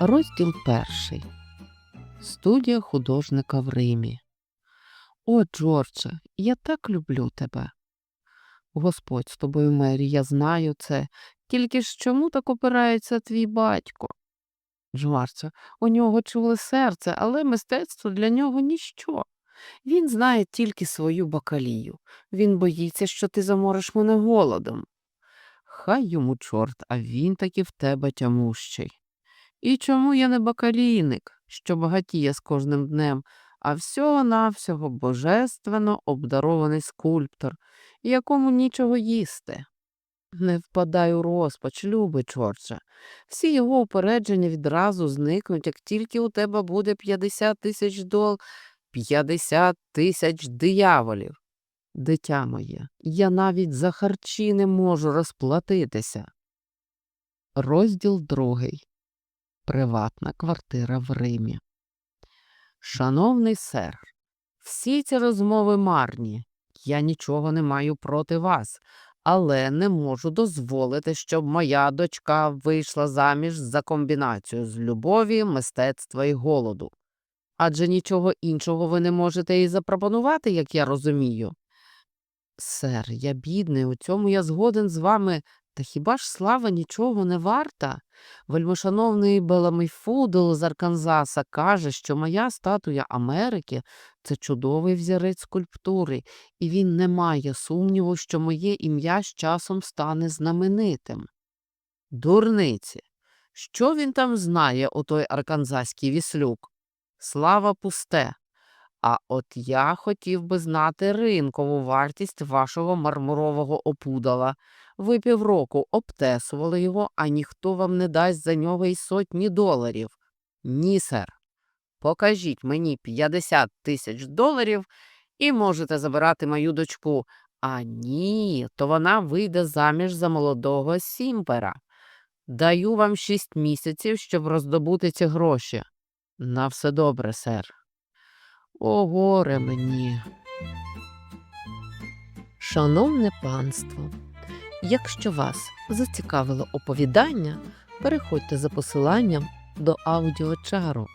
Розділ перший. Студія художника в Римі. О, Джордже, я так люблю тебе. Господь з тобою, Мері, я знаю це. Тільки ж чому так опирається твій батько? Джордже, у нього чуле серце, але мистецтво для нього ніщо. Він знає тільки свою бакалію. Він боїться, що ти замориш мене голодом. Хай йому чорт, а він таки в тебе тямущий. І чому я не бакалійник, що багатіє з кожним днем, а всього-навсього божественно обдарований скульптор, якому нічого їсти? Не впадай у розпач, любий Чорче. Всі його упередження відразу зникнуть, як тільки у тебе буде 50 тисяч дол... 50 тисяч дияволів. Дитя моє, я навіть за харчі не можу розплатитися. Розділ другий. Приватна квартира в Римі. Шановний сер, всі ці розмови марні. Я нічого не маю проти вас, але не можу дозволити, щоб моя дочка вийшла заміж за комбінацію з любові, мистецтва і голоду. Адже нічого іншого ви не можете їй запропонувати, як я розумію. Сер, я бідний, у цьому я згоден з вами, та хіба ж слава нічого не варта? Вельмишановний Беламіфудл з Арканзаса каже, що моя статуя Америки це чудовий взірець скульптури, і він не має сумніву, що моє ім'я з часом стане знаменитим. Дурниці, що він там знає, отой арканзаський віслюк? Слава пусте. А от я хотів би знати ринкову вартість вашого мармурового опудала. Ви півроку обтесували його, а ніхто вам не дасть за нього й сотні доларів. Ні, сер. Покажіть мені 50 тисяч доларів і можете забирати мою дочку. А ні, то вона вийде заміж за молодого сімпера. Даю вам шість місяців, щоб роздобути ці гроші. На все добре, сер. О, горе мені. Шановне панство, якщо вас зацікавило оповідання, переходьте за посиланням до аудіочару.